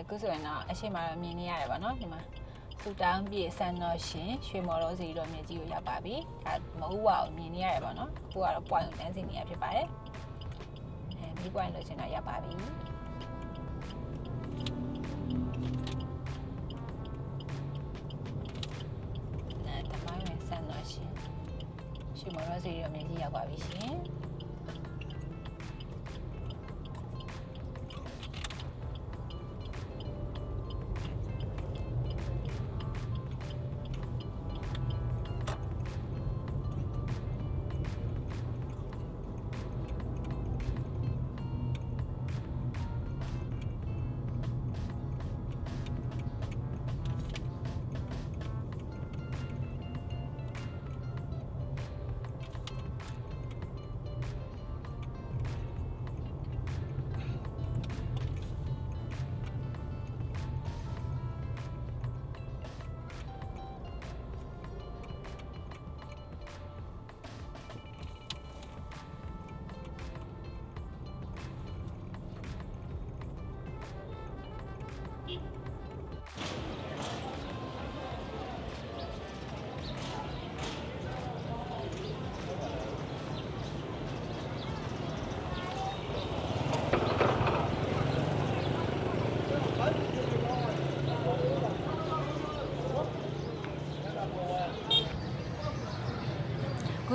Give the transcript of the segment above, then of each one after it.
အခုဆိုရင်တော့အရှိမတော့မြင်နေရတယ်ဗောနော်ဒီမှာစူတောင်းပြေဆန်တော်ရှင်ရွှေမော်တော်စီတော်မြင့်ကြီးကိုရောက်ပါပြီဒါမဟုတ်ပါဘူးမြင်နေရတယ်ဗောနော်အခုကတော့ point ကိုတန်းစီနေရဖြစ်ပါတယ်အဲဒီ point လို့ရှင်တော့ရောက်ပါပြီအဲတမိုင်းဝင်ဆန်တော်ရှင်ရွှေမော်တော်စီတော်မြင့်ကြီးရောက်ပါပြီရှင်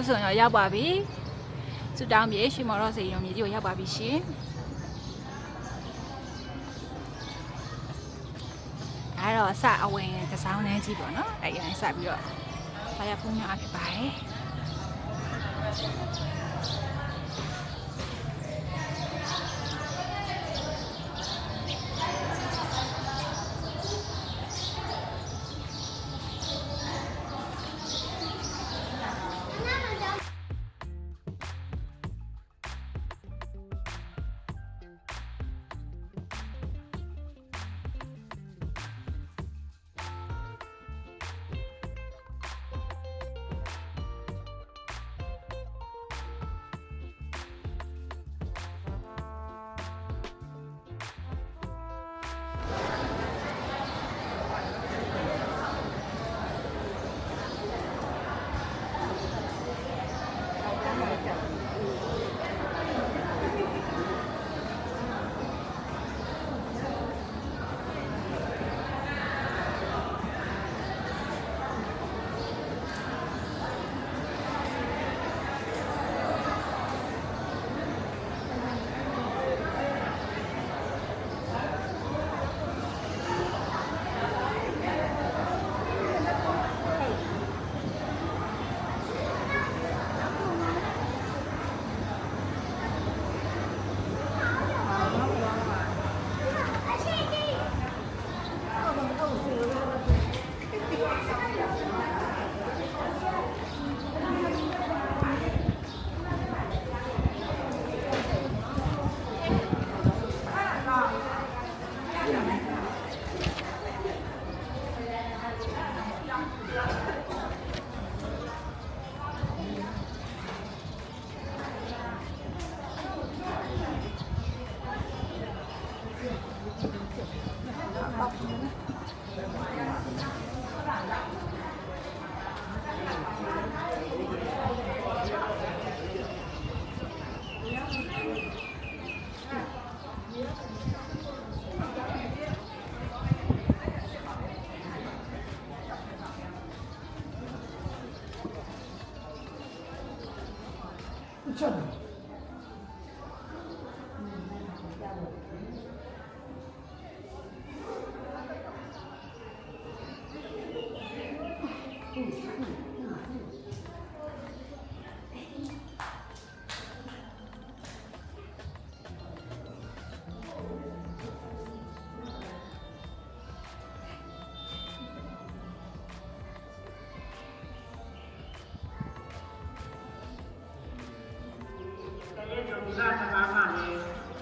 ဆိုရင်တော့ရောက်ပါပြီစူတောင်းပြေရွှေမော်တော်စီရုံမြေကြီးကိုရောက်ပါပြီရှင်အဲတော့အစအဝင်ကစားနှန်းကြီးပေါ့နော်အဲရင်စပြီးတော့ဖာရဖုန်းများဖြစ်ပါတယ်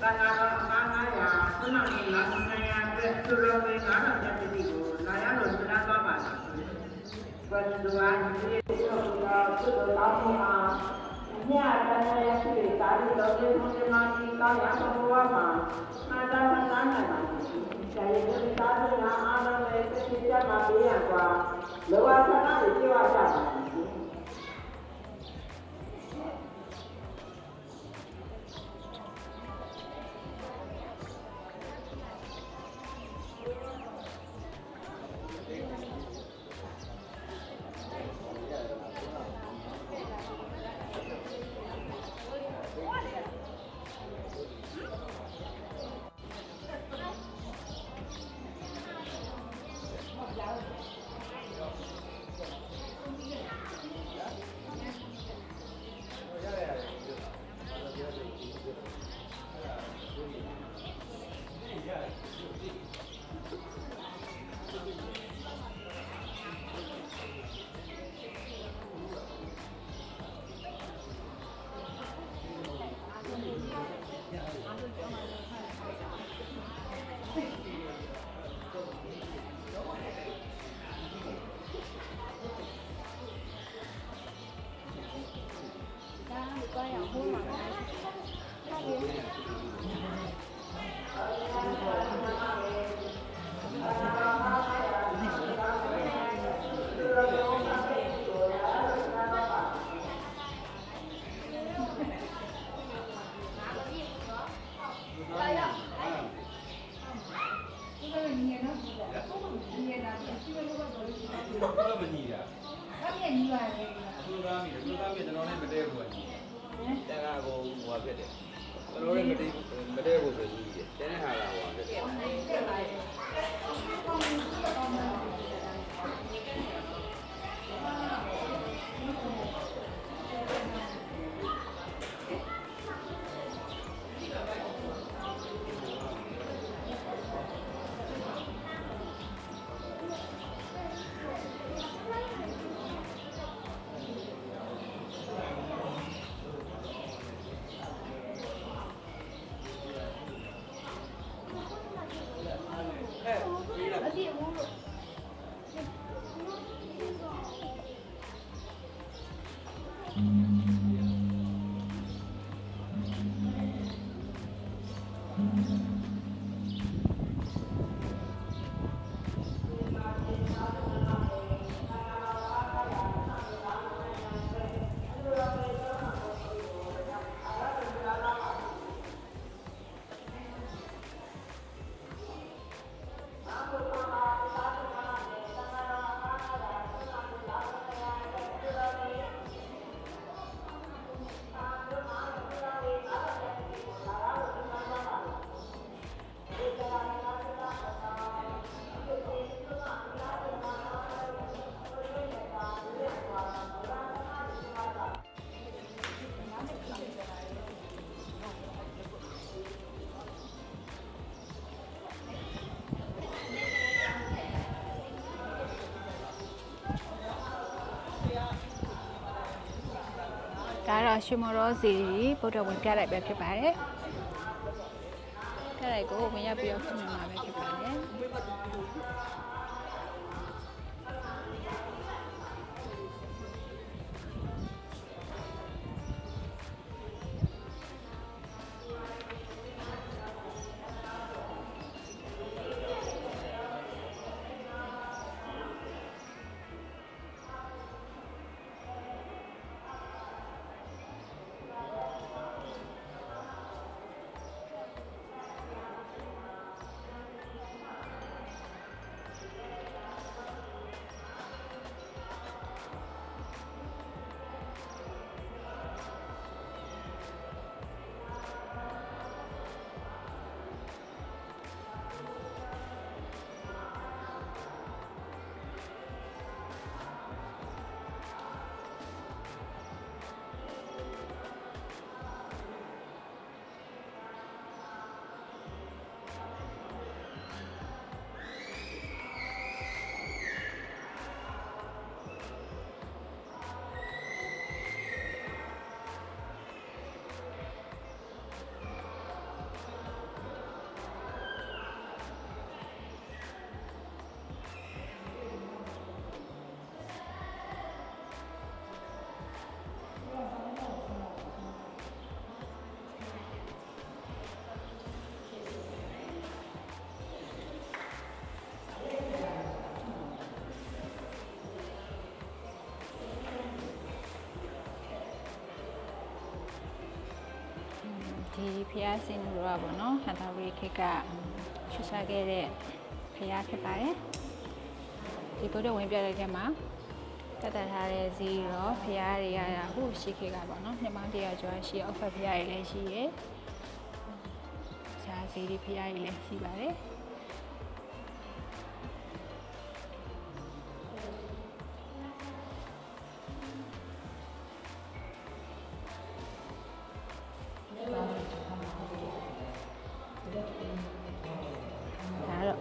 ကာလာတော်အမှား900သုမောင်လေး900အတွက်သူတော်ဝင်900ကျပ်တိကိုလာရလို့ဆရာသွားပါသည်ဘန္ဒဝါဒီရောတာသူတော်ကောင်းမှာမြတ်တန်ရရှိတာလူတော်တွေဘုရားမကြီးကာယဘဝမှာမာတာမနာနာပါဆရာရဲ့သာသနာအားလုံးရဲ့သိချင်ကြပါလေကွာ ရွှေမော်ရောစီဗုဒ္ဓဝင်ပြလိုက်ပဲဖြစ်ပါတယ်။ပြလိုက်ကိုဝင်ရောက်ပြီးတော့ဖွင့်မှာပဲဖြစ်ပါတယ်။ ဒီဖျားစင်လူတော့ဗောနော်ဟန်တာရီခေတ်ကရှုရှာခဲ့တဲ့ဖျားဖြစ်ပါတယ်ဒီဘုဒ္ဓဝင်ပြတဲ့ထဲမှာတတ်တတ်ထားတဲ့ဇီရောဖျားတွေရတာအခုရှိခေတ်ကဗောနော်မြန်မာပြည်ကကျော်ရှိအောက်ဖက်ဖျားတွေလည်းရှိရယ်ဈာဇီတွေဖျားတွေလည်းရှိပါတယ်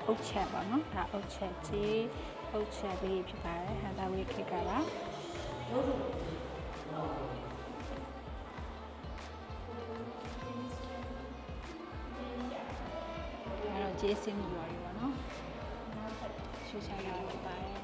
အုတ်ချက်ပါနော်ဒါအုတ်ချက်ကြီးအုတ်ချက်လေးဖြစ်ပါတယ်ဟန်တာဝေးခေတ်ကပါဒါတော့ဂျေးစင်းမှုရော်တွေပါနော်ရှူချာလာဖြစ်ပါတယ်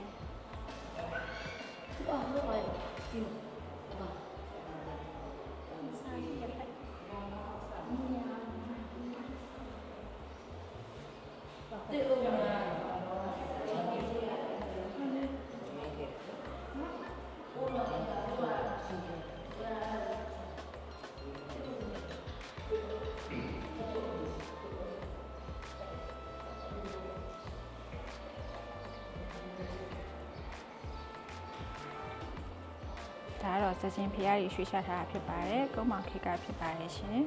ဒါကတော့စချင်းဖျားကြီးရွှေ့ချထားတာဖြစ်ပါတယ်ကုန်းမောင်ခေတ်ကဖြစ်ပါတယ်ရှင်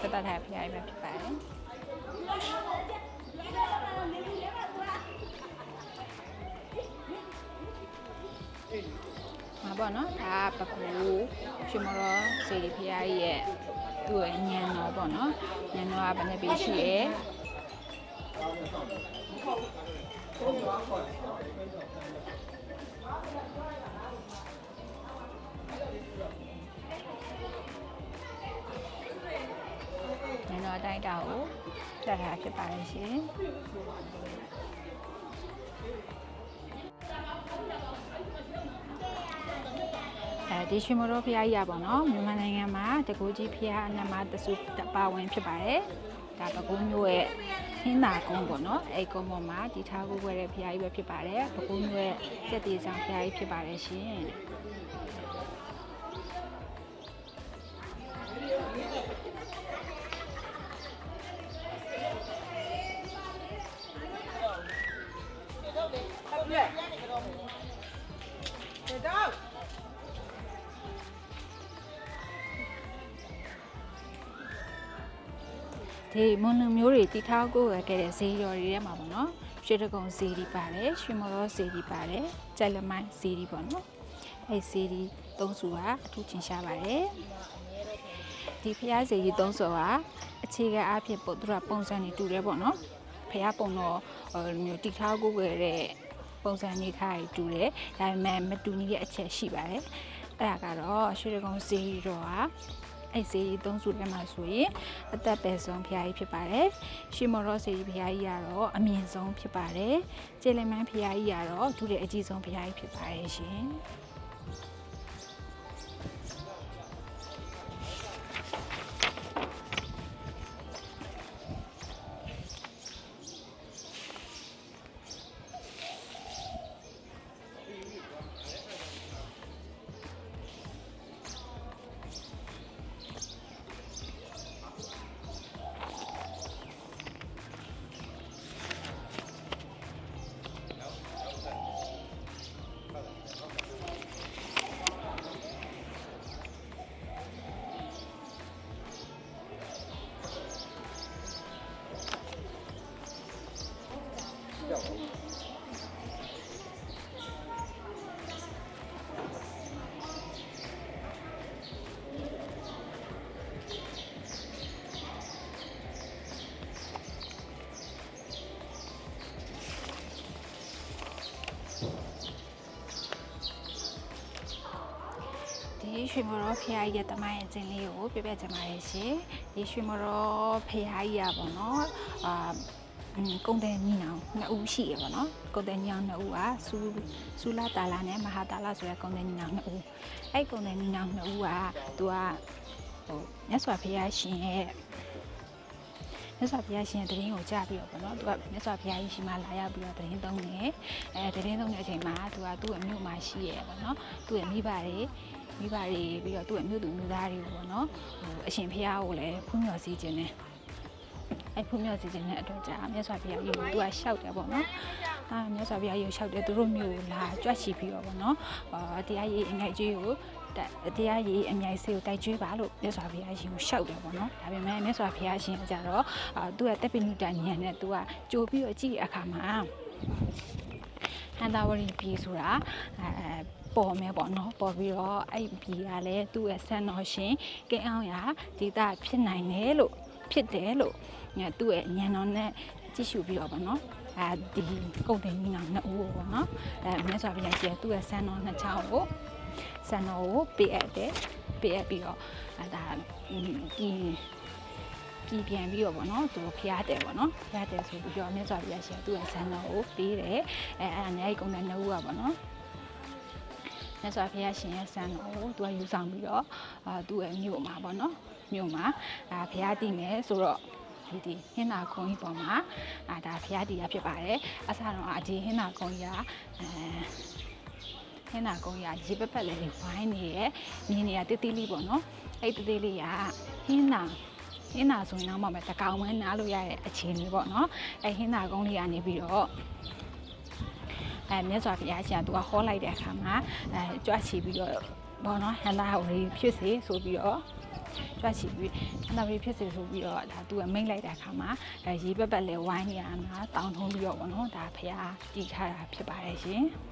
လိုက်မှာတတ်တတ်ထားဖျားကြီးပဲဖြစ်ပါတယ်မှာပေါ့နော်ဒါကပကူရှင်မတော်စေဒီဖျားကြီးရဲ့သူ့ရဲ့ညံတော်ပေါ့နော်ညံတော်ကဘယ်နှပေးရှိရဲညံတော် အတိုင်းတာကိုပြတ်ထားဖြစ်ပါတယ်ရှင်အဲဒီရွှေမတော်ဖျားကြီးရပါတော့မြန်မာနိုင်ငံမှာတကူကြီးဖျားအနမတဆုတပါဝင်ဖြစ်ပါတယ်ဒါပကူမျိုးရဲ့ဟင်းသာကုန်းပေါ့နော်အဲ့ကုန်းပေါ်မှာတည်ထားကိုွယ်တဲ့ဖျားကြီးပဲဖြစ်ပါတယ်ပကူမျိုးရဲ့စက်တီဆောင်ဖျားကြီးဖြစ်ပါတယ်ရှင် ဒီမွန်လူမျိုးတွေတီထားကိုရခဲ့တဲ့ဈေးရော်တွေထဲမှာပေါ့နော်ရွှေတကုံဈေးဒီပါတယ်ရွှေမော်ရောဈေးဒီပါတယ်ကြိုက်လမိုင်းဈေးဒီပေါ့နော်အဲဈေးဒီသုံးစုကအထူးချင်ရှားပါတယ်ဒီဖျားဈေးဒီသုံးစုကအခြေခံအဖြစ်ပို့သူကပုံစံတွေတူတယ်ပေါ့နော်ဖျားပုံတော့ဟိုလိုမျိုးတီထားကိုရတဲ့ပုံစံနေထားတွေတူတယ်ဒါပေမဲ့မတူညီတဲ့အချက်ရှိပါတယ်အဲ့ဒါကတော့ရွှေတကုံဈေးဒီတော့က အဲ့စေးကြီးသုံးစုထဲမှာဆိုရင်အသက်ပဲဆုံးဖျားကြီးဖြစ်ပါတယ်။ရှီမော်ရောစေးကြီးဖျားကြီးကတော့အမြင့်ဆုံးဖြစ်ပါတယ်။ကျေလမန်းဖျားကြီးကတော့ဒုတိယအကြီးဆုံးဖျားကြီးဖြစ်ပါတယ်ရှင်။ ရွှေမတော်ဖျားကြီးရဲ့တမိုင်းအကျဉ်းလေးကိုပြပြချင်ပါတယ်ရှင်ဒီရွှေမတော်ဖျားကြီးရပါတော့အာอืมကုံတဲ့ညီနောင်နှစ်ဦးရှိရပါတော့ကုံတဲ့ညီနောင်နှစ်ဦးကစူစူလာတာလာနဲ့မဟာတာလာဆိုတဲ့ကုံတဲ့ညီနောင်နှစ်ဦးအဲ့ကုံတဲ့ညီနောင်နှစ်ဦးကသူကဟိုမြတ်စွာဘုရားရှင်ရဲ့မြတ်စွာဘုရားရှင်ရဲ့တရင်ကိုကြားပြီးတော့ပေါ့နော်သူကမြတ်စွာဘုရားကြီးရှိမှလာရောက်ပြီးတော့တရင်သုံးတယ်အဲတရင်သုံးတဲ့အချိန်မှာသူကသူ့အမျိုးမှာရှိရပေါ့နော်သူ့ရဲ့မိဘတွေ မိဘတွေပြီးတော့သူ့ရဲ့မြို့သူမြို့သားတွေပေါ့နော်ဟိုအရှင်ဘုရားကိုလည်းဖူးမြော်စေခြင်းနဲ့အဲ့ဖုံမြောက်စီခြင်းတဲ့အတွက်ကြာမြတ်စွာဘုရားကြီးကိုသူကရှောက်တယ်ပေါ့နော်။အာမြတ်စွာဘုရားကြီးကိုရှောက်တယ်သူတို့မျိုးကိုလာကြွက်ချီပြီးတော့ပေါ့နော်။အာတရားရေးအမြိုက်ကြီးကိုတက်တရားရေးအမြိုက်စေးကိုတိုက်ကျွေးပါလို့မြတ်စွာဘုရားရှင်ကိုရှောက်တယ်ပေါ့နော်။ဒါပေမဲ့မြတ်စွာဘုရားရှင်ကကြတော့အာသူကတက်ပိနုတဉာဏ်နဲ့သူကကြိုပြီးတော့ကြည့်တဲ့အခါမှာဟန္တာဝရီပြည်ဆိုတာအဲ ပေါ်မယ်ပေါ့နော်ပေါ်ပြီးတော့အဲ့ပြည်ကလည်းသူ့ရဲ့ဆန်တော်ရှင်ကင်းအောင်ရဒေတာဖြစ်နိုင်တယ်လို့ဖြစ်တယ်လို့ညသူ့ရဲ့ညံတော်နဲ့ကြည့်ရှုပြီးတော့ဗောနော်အဲဒီကုန်တယ်ညီနောင်နှစ်ဦးကိုဗောနော်အဲမြတ်စွာဘုရားကျဲသူ့ရဲ့ဆန်တော်နှစ်ချောင်းကိုဆန်တော်ကိုပေးအပ်တယ်ပေးအပ်ပြီးတော့အဲဒါဒီပြည်ပြန်ပြီးတော့ဗောနော်သူဖျားတယ်ဗောနော်ဖျားတယ်ဆိုပြီးတော့မြတ်စွာဘုရားရှင်သူ့ရဲ့ဆန်တော်ကိုပေးတယ်အဲအဲ့ဒါနဲ့ကုန်တယ်နှစ်ဦးကဗောနော် မြတ်စွာဘုရားရှင်ရဲ့ဆန်တော်ကိုသူကယူဆောင်ပြီးတော့အာသူ့ရဲ့မြို့မှာဗောနော်မြို့မှာအာဘုရားတည်မယ်ဆိုတော့ဒီဒီဟင်းနာခုံကြီးပေါ်မှာအာဒါဖျားတီးရဖြစ်ပါတယ်အစားတော့အဒီဟင်းနာခုံကြီးကအဲဟင်းနာခုံကြီးကရေပက်ပက်လေးတွေဝိုင်းနေရဲ့မြင်းတွေကတိတိလေးပေါ့နော်အဲ့တိတိလေးကဟင်းနာဟင်းနာဆိုရင်တော့မှတကောင်မဲနားလို့ရတဲ့အခြေအနေပေါ့နော်အဲ့ဟင်းနာကုန်းလေးကနေပြီးတော့ အဲမြတ်စွာဘုရားရှင်ကသူကဟောလိုက်တဲ့အခါမှာအဲကြွချီပြီးတော့ဘောနော်ဟန်တာဟိုလေးဖြစ်စေဆိုပြီးတော့ကြွချီပြီးခဏလေးဖြစ်စေဆိုပြီးတော့ဒါသူကမိတ်လိုက်တဲ့အခါမှာအဲရေပက်ပက်လဲဝိုင်းနေရမှာတောင်းထုံးပြီးတော့ဗောနော်ဒါဖះတီးထားတာဖြစ်ပါတယ်ရှင်။